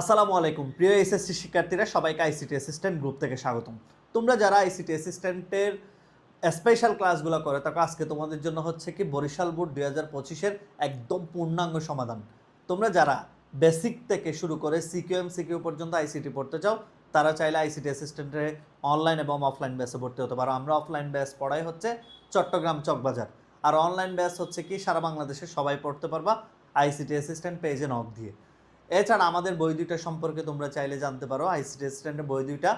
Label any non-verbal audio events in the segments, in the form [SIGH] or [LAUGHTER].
আসসালামু আলাইকুম। প্রিয় এসএসসি শিক্ষার্থীরা, সবাইকে আইসিটি অ্যাসিস্ট্যান্ট গ্রুপ থেকে স্বাগতম। তোমরা যারা আইসিটি অ্যাসিস্ট্যান্টের স্পেশাল ক্লাসগুলো করে তাকে আজকে তোমাদের জন্য হচ্ছে কি বরিশাল বোর্ড দুই হাজার পঁচিশের একদম পূর্ণাঙ্গ সমাধান। তোমরা যারা বেসিক থেকে শুরু করে সিকিউএম সিকিউ পর্যন্ত আইসিটি পড়তে চাও, তারা চাইলে আইসিটি অ্যাসিস্ট্যান্টে অনলাইন এবং অফলাইন ব্যাসে ভর্তি হতে পারো। আমরা অফলাইন ব্যাস পড়াই হচ্ছে চট্টগ্রাম চকবাজার আর অনলাইন ব্যাস হচ্ছে কি সারা বাংলাদেশে সবাই পড়তে পারবা, আইসিটি অ্যাসিস্ট্যান্ট পেজে নক দিয়ে। এছাড়া আমাদের বই দুইটা সম্পর্কে তোমরা চাইলে জানতে পারো। আইসিটি অ্যাসিস্ট্যান্টের বই দুইটা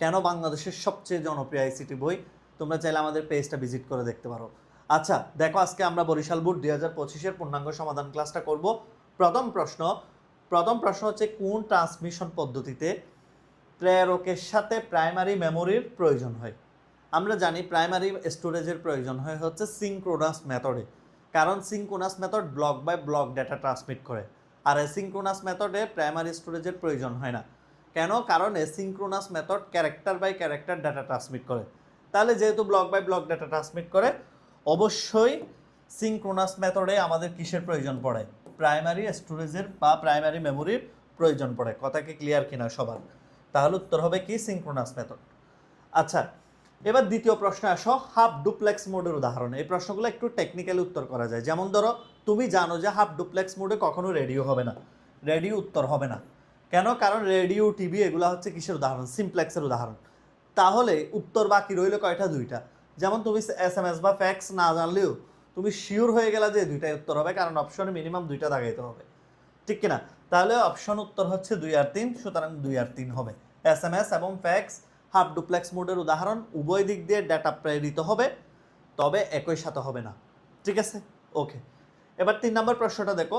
কেন বাংলাদেশের সবচেয়ে জনপ্রিয় আইসিটি বই? তোমরা চাইলে আমাদের পেজটা ভিজিট করে দেখতে পারো। আচ্ছা দেখো আজকে আমরা বরিশাল বোর্ড দুই হাজার পঁচিশের পূর্ণাঙ্গ সমাধান ক্লাসটা করব। প্রথম প্রশ্ন প্রথম প্রশ্ন হচ্ছে কোন ট্রান্সমিশন পদ্ধতিতে প্রেরকের সাথে প্রাইমারি মেমোরির প্রয়োজন হয়? আমরা জানি প্রাইমারি স্টোরেজের প্রয়োজন হয় হচ্ছে সিঙ্ক্রোনাস মেথডে কারণ synchronous method block by block data transmit করে। আর অ্যাসিঙ্ক্রোনাস মেথডে প্রাইমারি স্টোরেজের প্রয়োজন হয় না। কেন? কারণ asynchronous method character by character data transmit করে। তাহলে যেহেতু block by block data transmit করে, অবশ্যই সিঙ্ক্রোনাস মেথডে আমাদের কিসের প্রয়োজন পড়ে? প্রাইমারি স্টোরেজের বা প্রাইমারি মেমোরির প্রয়োজন পড়ে। কথা কি ক্লিয়ার কিনা সবার? তাহলে উত্তর হবে কি? সিঙ্ক্রোনাস মেথড আচ্ছা এবার দ্বিতীয় প্রশ্নে আসো হাফ ডুপ্লেক্স মোডের উদাহরণ। এই প্রশ্নগুলো একটু টেকনিক্যালি উত্তর করা যায়। যেমন ধরো, তুমি জানো যে হাফ ডুপ্লেক্স মোডে কখনো রেডিও হবে না। রেডিও উত্তর হবে না। কেন? কারণ রেডিও টিভি এগুলো হচ্ছে কিসের উদাহরণ? সিমপ্লেক্সের উদাহরণ। তাহলে উত্তর বাকি রইল কয়টা? দুইটা। যেমন তুমি এস এম এস বা ফ্যাক্স না জানলেও তুমি শিওর হয়ে গেলে যে দুইটাই উত্তর হবে, কারণ অপশনে মিনিমাম দুইটা দাগাইতে হবে। ঠিক কিনা? তাহলে অপশন উত্তর হচ্ছে দুই আর তিন, সুতরাং দুই আর তিন হবে। এস এম এস এবং ফ্যাক্স হাফ ডুপ্লেক্স মোডের উদাহরণ উভয় দিক দিয়ে ডেটা প্রেরিত হবে, তবে একই সাথে হবে না। ঠিক আছে? ওকে এবার তিন নম্বর প্রশ্নটা দেখো।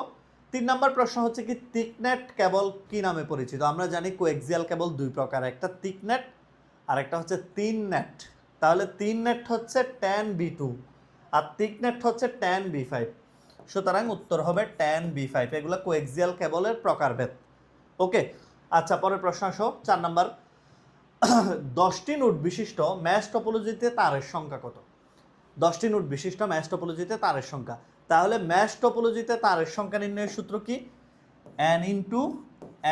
তিন নম্বর প্রশ্ন হচ্ছে কি তিকনেট কেবল কি নামে পরিচিত? আমরা জানি কোএক্সিয়াল কেবল দুই প্রকার, একটা তিকনেট আর একটা হচ্ছে তিন নেট তাহলে তিন নেট হচ্ছে ট্যান বি টু আর তিকনেট হচ্ছে ট্যান বি ফাইভ সুতরাং উত্তর হবে ট্যান বি ফাইভ এগুলো কোএক্সিয়াল কেবলের প্রকারভেদ। ওকে আচ্ছা পরের প্রশ্ন আসো। চার নাম্বার। [COUGHS] দশটি নোট বিশিষ্ট ম্যাচ টপোলজিতে তারের সংখ্যা কত? দশটি নোট বিশিষ্ট ম্যাচ টপোলজিতে তারের সংখ্যা। তাহলে ম্যাচ টপোলজিতে তারের সংখ্যা নির্ণয়ের সূত্র কি? N into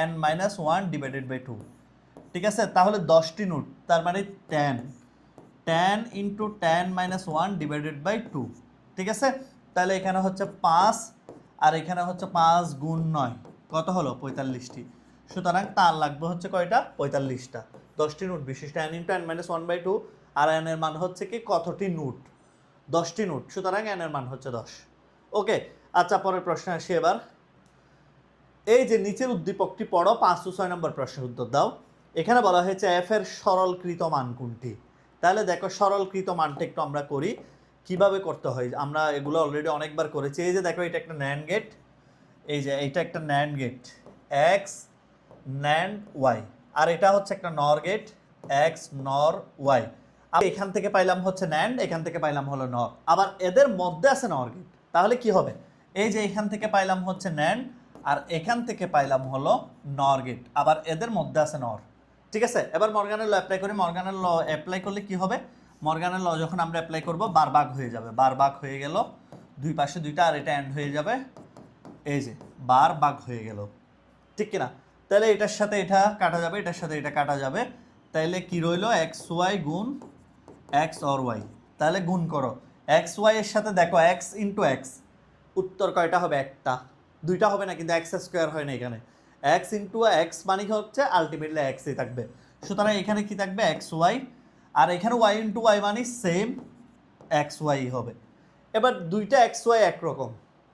N minus one divided by two ঠিক আছে? তাহলে দশটি নোট, তার মানে ten ten into ten minus one divided by two ঠিক আছে? তাহলে এখানে হচ্ছে পাঁচ, আর এখানে হচ্ছে পাঁচ গুণ নয়। কত হলো? পঁয়তাল্লিশটি। সুতরাং তার লাগবে হচ্ছে কয়টা? পঁয়তাল্লিশটা। দশটি নোট, বিশিষ্ট N into N minus one by two আর এর মান হচ্ছে কি কতটি নোট? দশটি নোট, সুতরাং এর মান হচ্ছে দশ। ওকে আচ্ছা পরের প্রশ্ন আসি এবার। এই যে নিচের উদ্দীপকটি পড়ো, পাঁচ ও ছয় নম্বর প্রশ্নের উত্তর দাও। এখানে বলা হয়েছে এফ এর সরলকৃত মান কোনটি? তাহলে দেখো সরলকৃত মানটা একটু আমরা করি, কীভাবে করতে হয়? আমরা এগুলো অলরেডি অনেকবার করেছি। এই যে দেখো, এটা একটা ন্যান্ড গেট এই যে এটা একটা NAND gate X NAND Y আর এটা হচ্ছে একটা NOR gate, X, NOR, Y. আর এখান থেকে পাইলাম হচ্ছে ন্যান্ড, এখান থেকে পাইলাম হলো নর। আবার এদের মধ্যে আছে নর গেট। তাহলে কি হবে? এই যে এখান থেকে পাইলাম হচ্ছে ন্যান্ড, আর এখান থেকে পাইলাম হলো নর গেট। আবার এদের মধ্যে আছে নর। ঠিক আছে? এবার মর্গানের ল অ্যাপ্লাই করি। মর্গানের ল অ্যাপ্লাই করলে কি হবে? মর্গানের ল যখন আমরা অ্যাপ্লাই করব, বার বাঘ হয়ে যাবে। বার বাঘ হয়ে গেল। দুই পাশে দুইটা, আর এটা অ্যান্ড হয়ে যাবে। এই যে, বার বাঘ হয়ে গেল। ঠিক কিনা? তাহলে এটার সাথে এটা কাটা যাবে, এটার সাথে এটা কাটা যাবে। তাহলে কি রইল? এক্স ওয়াই গুণ এক্স অর ওয়াই তাহলে গুণ করো। এক্স ওয়াই এর সাথে দেখো এক্স ইন্টু এক্স উত্তর কয়টা হবে? একটা। দুইটা হবে না, কিন্তু এক্স স্কোয়ার হয় না এখানে। এক্স ইন্টু এক্স মানে হচ্ছে? আলটিমেটলি এক্সই থাকবে। সুতরাং এখানে কি থাকবে? এক্স ওয়াই আর এখানে ওয়াই ইন্টু ওয়াই মানে সেম এক্স ওয়াই হবে। এবার দুইটা এক্স ওয়াই একরকম।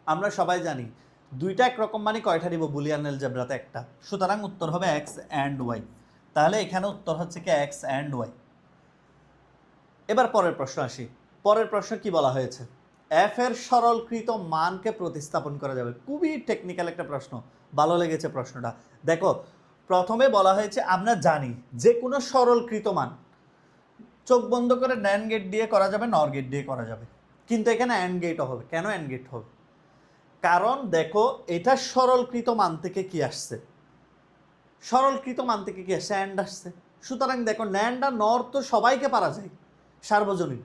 আমরা সবাই জানি। দুইটা একরকম মানে কয়টা দিব বুলিয়ান এলজেব্রাতে একটা? সুতরাং উত্তর হবে এক্স অ্যান্ড ওয়াই তাহলে এখানে উত্তর হচ্ছে কি এক্স অ্যান্ড ওয়াই এবার পরের প্রশ্ন আসি। পরের প্রশ্ন কি বলা হয়েছে? এফ এর সরলকৃত মানকে প্রতিস্থাপন করা যাবে। খুবই টেকনিক্যাল একটা প্রশ্ন। ভালো লেগেছে প্রশ্নটা। দেখো, প্রথমে বলা হয়েছে, আমরা জানি যে কোনো সরলকৃত মান চোখ বন্ধ করে ন্যান গেট দিয়ে করা যাবে নর গেট দিয়ে করা যাবে। কিন্তু এখানে অ্যান্ড গেটও হবে। কেন অ্যান্ড গেট হবে? কারণ দেখো, এটা সরলকৃত মান থেকে কি আসছে? সরলকৃত মান থেকে কি আসছে? অ্যান্ড আসছে। সুতরাং দেখো ন্যান্ড আর নর তো সবাইকে পারা যায়, সার্বজনীন।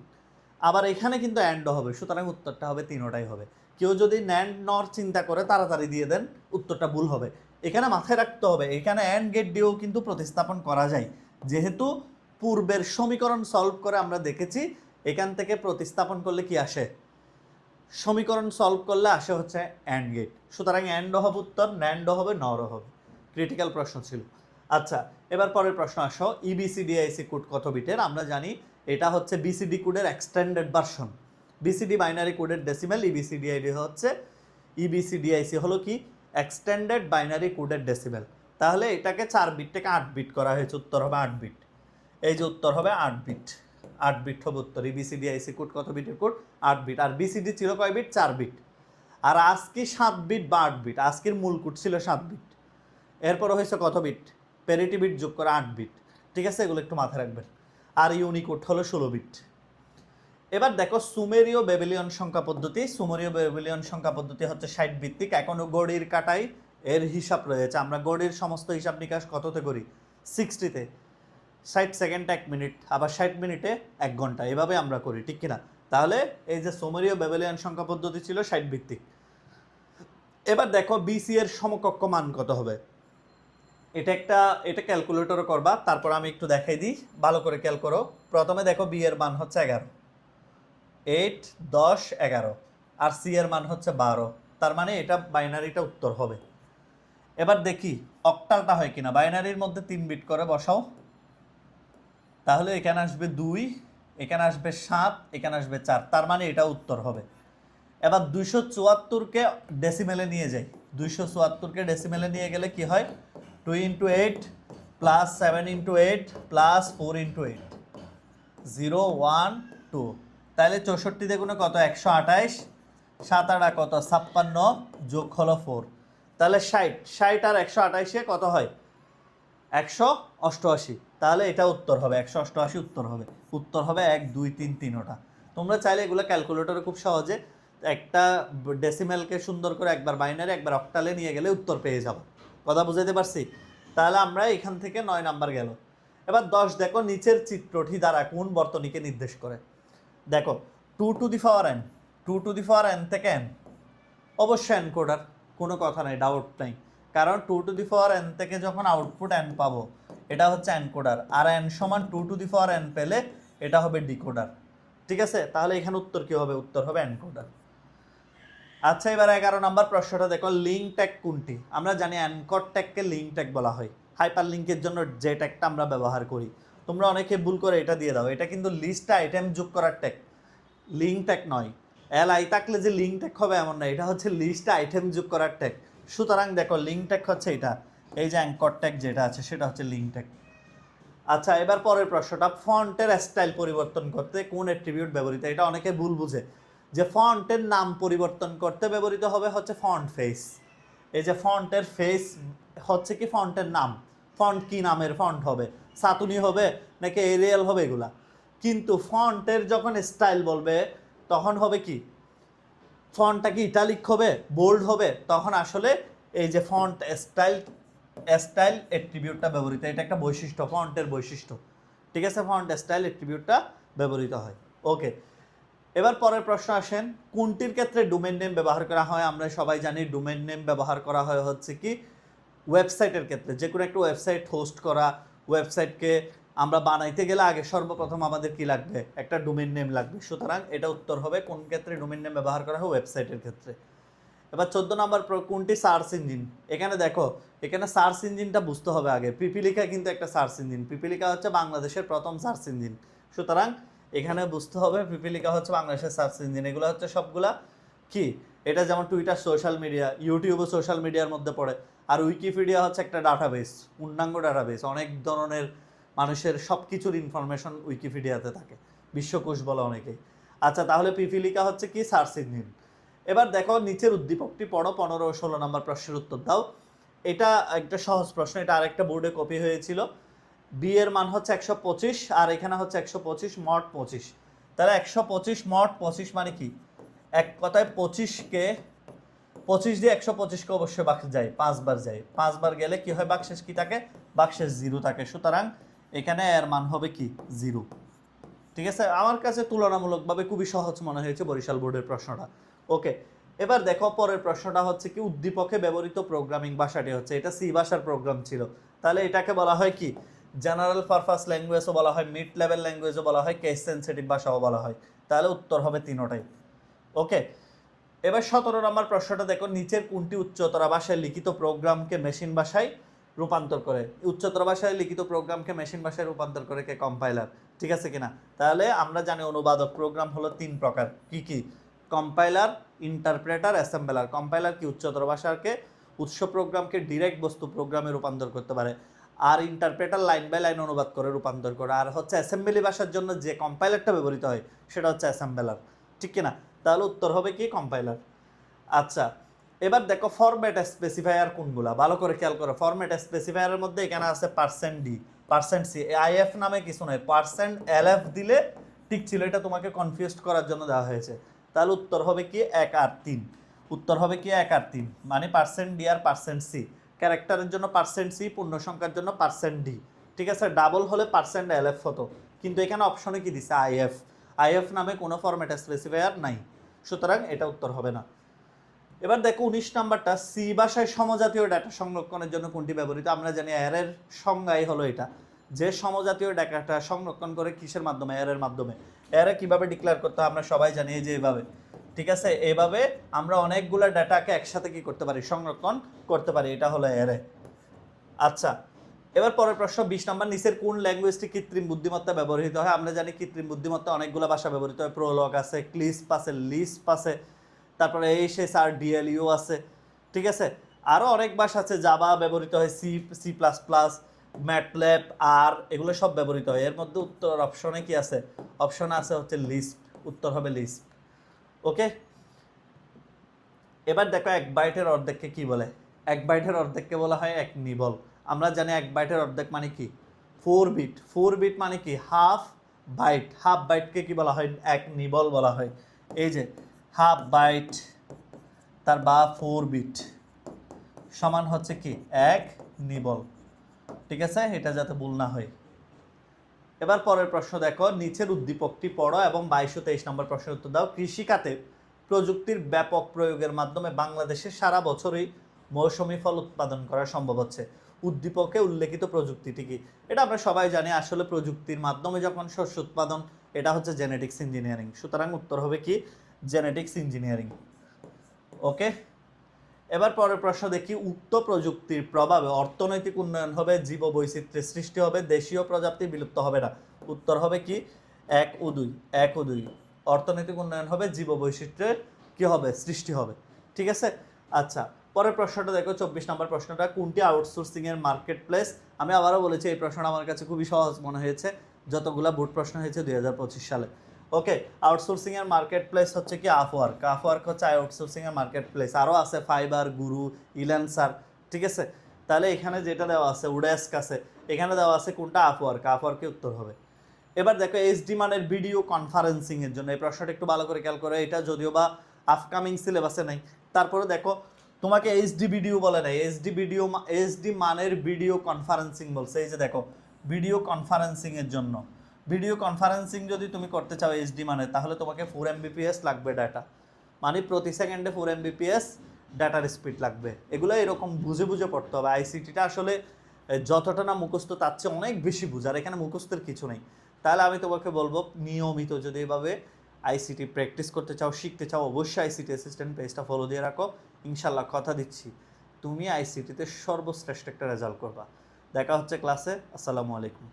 আবার এখানে কিন্তু অ্যান্ড হবে, সুতরাং উত্তরটা হবে তিনোটাই হবে। কেউ যদি ন্যান্ড নর চিন্তা করে, তাড়াতাড়ি দিয়ে দেন, উত্তরটা ভুল হবে। এখানে মাথায় রাখতে হবে, এখানে অ্যান্ড গেট দিয়েও কিন্তু প্রতিস্থাপন করা যায়। যেহেতু পূর্বের সমীকরণ সলভ করে আমরা দেখেছি, এখান থেকে প্রতিস্থাপন করলে কি আসে? সমীকরণ সলভ করলে আসে হচ্ছে অ্যান্ড গেট সুতরাং অ্যান্ড হবে উত্তর ন্যান্ড হবে নর হবে। ক্রিটিক্যাল প্রশ্ন ছিল। আচ্ছা এবার পরের প্রশ্ন আসো। E ইবিসিডিআইসি কোড কত বিটের আমরা জানি এটা হচ্ছে বিসিডি কোডের এক্সটেন্ডেড ভার্সন বিসিডি বাইনারি কোডের ডেসিমেল ইবিসিডিআইডি হচ্ছে E ইবিসিডিআইসি হলো কি? এক্সটেন্ডেড বাইনারি কোডের ডেসিমেল তাহলে এটাকে চার বিট থেকে আট বিট করা হয়েছে। উত্তর হবে আট বিট এই যে উত্তর হবে আট বিট আট bit E EBCDIC code কত বিটের কোড আট বিট। আর বিসিডি ছিল কয় বিট? চার বিট। আর আজকে সাত বিট বা আট বিট। আজকের মূল কোড ছিল সাত বিট। এরপর হয়েছে কত বিট? প্যারিটি বিট যোগ করে আট বিট। ঠিক আছে? এগুলো একটু মাথায় রাখবেন। আর ইউনিকোড হলো ষোলো বিট। এবার দেখো, সুমেরীয় বেবিলিয়ন সংখ্যা পদ্ধতি। সুমেরীয় বেবিলিয়ন সংখ্যা পদ্ধতি হচ্ছে ষাট ভিত্তিক। এখনও গড়ির কাটাই এর হিসাব রয়েছে। আমরা গড়ির সমস্ত হিসাব নিকাশ কততে করি? সিক্সটিতে ষাট সেকেন্ড, এক মিনিট, আবার ষাট মিনিটে এক ঘণ্টা, এভাবে আমরা করি, ঠিক কিনা? তাহলে এই যে সুমেরীয় বেবিলিয়ন সংখ্যা পদ্ধতি ছিল ষাট ভিত্তিক এবার দেখো বিসি এর সমকক্ষ মান কত হবে? এটা একটা, এটা ক্যালকুলেটরও করবা, তারপর আমি একটু দেখাই দিই, ভালো করে ক্যাল করো। প্রথমে দেখো বি এর মান হচ্ছে এগারো। এইট দশ, এগারো। আর সি এর মান হচ্ছে বারো। তার মানে এটা বাইনারিটা উত্তর হবে। এবার দেখি অক্টালটা হয় কিনা? বাইনারির মধ্যে তিন বিট করে বসাও। তাহলে এখানে আসবে দুই, এখানে আসবে সাত, এখানে আসবে চার। তার মানে এটা উত্তর হবে। এবার দুইশো চুয়াত্তরকে ডেসিমেলে নিয়ে যাই। দুইশো চুয়াত্তরকে ডেসিমেলে নিয়ে গেলে কি হয়? Two into eight plus seven into eight plus four into eight zero one two তাহলে চৌষট্টি দেখুন কত? একশো আঠাইশ। সাত আটা কত? ছাপ্পান্ন। যোগ হলো ফোর তাহলে ষাট। ষাট আর একশো আঠাইশে কত হয়? একশো অষ্টআশি। তাহলে এটা উত্তর হবে, একশো অষ্টআশি উত্তর হবে। উত্তর হবে এক, দুই, তিন, তিনোটা। তোমরা চাইলে এগুলো ক্যালকুলেটরে খুব সহজে একটা ডেসিমেলকে সুন্দর করে একবার বাইনারি একবার অক্টালে নিয়ে গেলে উত্তর পেয়ে যাব। কথা বুঝাতে পারছি? তাহলে আমরা এখান থেকে নয় নাম্বার গেল। এবার দশ, দেখো নিচের চিত্রটি দ্বারা কোন বর্তনীকে নির্দেশ করে? দেখো two to the power N two to the power N থেকে এন অবশ্যই এনকোডার কোনো কথা নাই ডাউট নাই। কারণ two to the power N থেকে যখন আউটপুট এন পাবো এটা হচ্ছে অ্যানকোডার আর এন সমান two to the for N পেলে এটা হবে ডিকোডার ঠিক আছে? তাহলে এখানে উত্তর কি হবে? উত্তর হবে অ্যানকোডার আচ্ছা এবার এগারো নম্বর প্রশ্নটা দেখো লিঙ্ক ট্যাগ কোনটি? আমরা জানি অ্যানকর ট্যাগকে লিঙ্ক ট্যাগ বলা হয়। হাইপার লিঙ্কের জন্য যে ট্যাগটা আমরা ব্যবহার করি। তোমরা অনেকে ভুল করে এটা দিয়ে দাও। এটা কিন্তু লিস্টে আইটেম যোগ করার ট্যাগ লিঙ্ক ট্যাগ নয়। এল আই থাকলে যে লিঙ্ক ট্যাগ হবে এমন না। এটা হচ্ছে লিস্টে আইটেম যোগ করার ট্যাগ সুতরাং দেখো লিঙ্ক ট্যাগ হচ্ছে এটা। এই যে অ্যাঙ্কর ট্যাগ যেটা আছে, সেটা হচ্ছে লিঙ্ক ট্যাগ আচ্ছা এবার পরের প্রশ্নটা, ফন্টের স্টাইল পরিবর্তন করতে কোন অ্যাট্রিবিউট ব্যবহৃত? এটা অনেকে ভুল বুঝে। যে ফন্টের নাম পরিবর্তন করতে ব্যবহৃত হবে হচ্ছে ফন্ট ফেস এই যে ফন্টের ফেস হচ্ছে কি ফন্টের নাম? ফন্ট কি নামের ফন্ট হবে? সাতুনি হবে নাকি এরিয়াল হবে এগুলা? কিন্তু ফন্টের যখন স্টাইল বলবে, তখন হবে কি? ফন্টটা কি ইটালিক হবে? বোল্ড হবে? তখন আসলে এই যে ফন্ট স্টাইল স্টাইল অ্যাট্রিবিউটটা ব্যবহৃত এটা একটা বৈশিষ্ট্য ফন্টের বৈশিষ্ট্য। ঠিক আছে ফন্ট স্টাইল অ্যাট্রিবিউটটা ব্যবহৃত হয়। ওকে এবার পরের প্রশ্ন আসেন, কোনটির ক্ষেত্রে ডোমেন নেম ব্যবহার করা হয়? আমরা সবাই জানি ডোমেন নেম ব্যবহার করা হয় হচ্ছে কি ওয়েবসাইটের ক্ষেত্রে। যে কোনো একটা ওয়েবসাইট হোস্ট করা ওয়েবসাইটকে আমরা বানাইতে গেলে আগে সর্বপ্রথম আমাদের কি লাগবে? একটা ডোমেন নেম লাগবে। সুতরাং এটা উত্তর হবে কোন ক্ষেত্রে ডোমেন নেম ব্যবহার করা হয়? ওয়েবসাইটের ক্ষেত্রে। এবার চোদ্দ নম্বর কোনটি সার্চ ইঞ্জিন? এখানে দেখো, এখানে সার্চ ইঞ্জিনটা বুঝতে হবে আগে। পিপিলিকা কিন্তু একটা সার্চ ইঞ্জিন। পিপিলিকা হচ্ছে বাংলাদেশের প্রথম সার্চ ইঞ্জিন। সুতরাং এখানে বুঝতে হবে পিপিলিকা হচ্ছে বাংলাদেশের সার্চ ইঞ্জিন। এগুলো হচ্ছে সবগুলা কি? এটা যেমন টুইটার সোশ্যাল মিডিয়া ইউটিউবও সোশ্যাল মিডিয়ার মধ্যে পড়ে। আর উইকিপিডিয়া হচ্ছে একটা ডাটাবেস পূর্ণাঙ্গ ডাটাবেস অনেক ধরনের মানুষের সব কিছুর ইনফরমেশন উইকিপিডিয়াতে থাকে। বিশ্বকোষ বলে অনেকেই। আচ্ছা তাহলে পিপিলিকা হচ্ছে কি? Search engine. এবার দেখো নিচের উদ্দীপকটি পড়ো, পনেরো ষোলো নম্বর প্রশ্নের উত্তর দাও। এটা একটা সহজ প্রশ্ন, এটা আরেকটা বোর্ডে কপি হয়েছিল। বি এর মান হচ্ছে একশো পঁচিশ, আর এখানে হচ্ছে একশো পঁচিশ মট পঁচিশ। তাহলে একশো পঁচিশ মট পঁচিশ মানে কি? এক কথায় পঁচিশকে, পঁচিশ দিয়ে একশো পঁচিশকে অবশ্যই বাক্স যায়, পাঁচবার যায়। পাঁচবার গেলে কি হয়? বাক্সেস কি থাকে? বাক্সেস জিরো থাকে। সুতরাং এখানে এর মান হবে কি? জিরো। ঠিক আছে? আমার কাছে তুলনামূলকভাবে খুবই সহজ মনে হয়েছে বরিশাল বোর্ডের প্রশ্নটা। ওকে, এবার দেখো পরের প্রশ্নটা হচ্ছে কি, উদ্দীপকে ব্যবহৃত প্রোগ্রামিং ভাষাটি হচ্ছে, এটা সি ভাষার প্রোগ্রাম ছিল। তাহলে এটাকে বলা হয় কি জেনারেল পারপাস ল্যাঙ্গুয়েজও বলা হয় মিড লেভেল ল্যাঙ্গুয়েজও বলা হয় কেস সেন্সিটিভ ভাষাও বলা হয়। তাহলে উত্তর হবে তিনোটাই। ওকে, এবার সতেরো নম্বর প্রশ্নটা দেখো, নিচের কোনটি উচ্চতর ভাষায় লিখিত প্রোগ্রামকে মেশিন ভাষায় রূপান্তর করে? উচ্চতর ভাষায় লিখিত প্রোগ্রামকে মেশিন ভাষায় রূপান্তর করে কে? কম্পাইলার ঠিক আছে কিনা? তাহলে আমরা জানি অনুবাদক প্রোগ্রাম হলো তিন প্রকার। কি কি? কম্পাইলার ইন্টারপ্রেটার অ্যাসেম্বলার কম্পাইলার কি উচ্চতর ভাষাকে, উৎস প্রোগ্রামকে ডিরেক্ট বস্তু প্রোগ্রামে রূপান্তর করতে পারে। আর ইন্টারপ্রেটার লাইন বাই লাইন অনুবাদ করে রূপান্তর করে। আর হচ্ছে অ্যাসেম্বলি ভাষার জন্য যে কম্পাইলারটা ব্যবহৃত হয়, সেটা হচ্ছে অ্যাসেম্বলার ঠিক কিনা? তাহলে উত্তর হবে কি কম্পাইলার আচ্ছা এবার দেখো ফরম্যাট স্পেসিফায়ার কোনগুলা? ভালো করে খেয়াল করো ফরম্যাট স্পেসিফায়ারের মধ্যে এখানে আছে percent D percent C IF নামে কিছু নয় পার্সেন্ট এলএফ দিলে ঠিক ছিল, এটা তোমাকে কনফিউজ করার জন্য দেওয়া হয়েছে। তাহলে উত্তর হবে কি এক আর তিন। উত্তর হবে কি এক আর তিন মানে পার্সেন্ট ডি আর পার্সেন্ট সি ক্যারেক্টারের জন্য পার্সেন্ট সি পূর্ণ সংখ্যার জন্য পার্সেন্ট ডি ঠিক আছে? ডাবল হলে পার্সেন্ট এল এফ হতো। কিন্তু এখানে অপশনে কি দিছে? আইএফ আইএফ নামে কোনো ফরম্যাট স্পেসিফায়ার নাই। সুতরাং এটা উত্তর হবে না। এবার দেখো উনিশ নাম্বারটা সি ভাষায় সমজাতীয় ডাটা সংরক্ষণের জন্য কোনটি ব্যবহৃত? আমরা জানি এর সংজ্ঞাই হলো এটা। যে সমজাতীয় ডাটাটা সংরক্ষণ করে কিসের মাধ্যমে? এর মাধ্যমে। এর কীভাবে ডিক্লেয়ার করতে হয়, আমরা সবাই জানি যে এইভাবে ঠিক আছে? এভাবে আমরা অনেকগুলো ডাটাকে একসাথে কি করতে পারি? সংরক্ষণ করতে পারি। এটা হলো এরে আচ্ছা এবার পরের প্রশ্ন, বিশ নম্বর নিচের কোন ল্যাঙ্গুয়েজটি কৃত্রিম বুদ্ধিমত্তা ব্যবহৃত হয়? আমরা জানি কৃত্রিম বুদ্ধিমত্তা অনেকগুলো ভাষা ব্যবহৃত হয়। প্রোলগ আছে ক্লিসপ আছে লিস্প আছে, তারপরে এইচএস আর ডিএলইউ আছে। ঠিক আছে? আরও অনেক ভাষা আছে জাবা ব্যবহৃত হয় C C plus plus MATLAB, আর এগুলো সব ব্যবহৃত হয়। এর মধ্যে উত্তর অপশনে কি আছে? অপশনে আছে হচ্ছে লিস্প। উত্তর হবে লিস্প। ওকে? এবার দেখো এক বাইটের অর্ধেককে কি বলে? এক বাইটের অর্ধেককে বলা হয় এক নিবল। আমরা জানি এক বাইটের অর্ধেক মানে কি? Four bit. ফোর বিট মানে কি? Half byte. হাফ বাইটকে কি বলা হয়? এক নিবল বলা হয়। এই যে, হাফ বাইট, তার বা ফোর বিট সমান হচ্ছে কি? এক নিবল। ঠিক আছে? এটা যাতে ভুল না হয়। এবার পরের প্রশ্ন দেখো। নিচের উদ্দীপকটি পড়ো এবং বাইশশো তেইশ নম্বর প্রশ্নের উত্তর দাও। কৃষিখাতে প্রযুক্তির ব্যাপক প্রয়োগের মাধ্যমে বাংলাদেশে সারা বছরই মৌসুমি ফল উৎপাদন করা সম্ভব হচ্ছে। উদ্দীপকে উল্লেখিত প্রযুক্তিটি কি এটা আমরা সবাই জানি, আসলে প্রযুক্তির মাধ্যমে যখন শস্য উৎপাদন, এটা হচ্ছে জেনেটিক্স ইঞ্জিনিয়ারিং সুতরাং উত্তর হবে কি? জেনেটিক্স ইঞ্জিনিয়ারিং ওকে এবার পরের প্রশ্ন দেখি, উক্ত প্রযুক্তির প্রভাবে অর্থনৈতিক উন্নয়ন হবে জীব বৈচিত্র্যের সৃষ্টি হবে, দেশীয় প্রজাতি বিলুপ্ত হবে না। উত্তর হবে কি? এক ও দুই, এক ও দুই। অর্থনৈতিক উন্নয়ন হবে জীব বৈচিত্র্যের কি হবে? সৃষ্টি হবে। ঠিক আছে? আচ্ছা পরের প্রশ্নটা দেখো, চব্বিশ নম্বর প্রশ্নটা, কোনটি আউটসোর্সিং এর মার্কেট প্লেস আমি আবারও বলেছি, এই প্রশ্নটা আমার কাছে খুবই সহজ মনে হয়েছে। যতগুলা বোর্ড প্রশ্ন হয়েছে দু হাজার পঁচিশ সালে। ওকে আউটসোর্সিং এর মার্কেট প্লেস হচ্ছে কি আফওয়ার্ক আফওয়ার্ক হচ্ছে আউটসোর্সিং এর মার্কেট প্লেস আরও আছে ফাইবার গুরু ইলেন্সার ঠিক আছে? তাহলে এখানে যেটা দেওয়া আছে উডেস্ক আছে। এখানে দেওয়া আছে কোনটা? আফওয়ার্ক আফওয়ার্কে উত্তর হবে। এবার দেখো এইচডি মানের ভিডিও কনফারেন্সিং এর জন্য। এই প্রশ্নটা একটু ভালো করে খেয়াল করো। এটা যদিও বা আপকামিং সিলেবাসে নাই। তারপরে দেখো, তোমাকে এইচডি ভিডিও বলে নাই। এইচডি ভিডিও এইচডি মানের ভিডিও কনফারেন্সিং বলছে। এই যে দেখো ভিডিও কনফারেন্সিং এর জন্য। ভিডিও কনফারেন্সিং যদি তুমি করতে চাও এইচডি মানে তাহলে তোমাকে ফোর এমবিপিএস লাগবে ডাটা মানে প্রতি সেকেন্ডে ফোর এমবিপিএস ডাটার স্পিড লাগবে। এগুলো এরকম বুঝে বুঝে পড়তে হবে। আইসিটিটা আসলে যতটা না মুখস্থ, তার চেয়ে অনেক বেশি বুঝার এখানে মুখস্থের কিছু নেই। তাহলে আমি তোমাকে বলব, নিয়মিত যদি এভাবে আইসিটি প্র্যাকটিস করতে চাও, শিখতে চাও, অবশ্যই আইসিটি অ্যাসিস্ট্যান্ট পেজটা ফলো দিয়ে রাখো। ইনশাল্লাহ কথা দিচ্ছি। তুমি আইসিটিতে সর্বশ্রেষ্ঠ একটা রেজাল্ট করবা। দেখা হচ্ছে ক্লাসে আসসালামু আলাইকুম।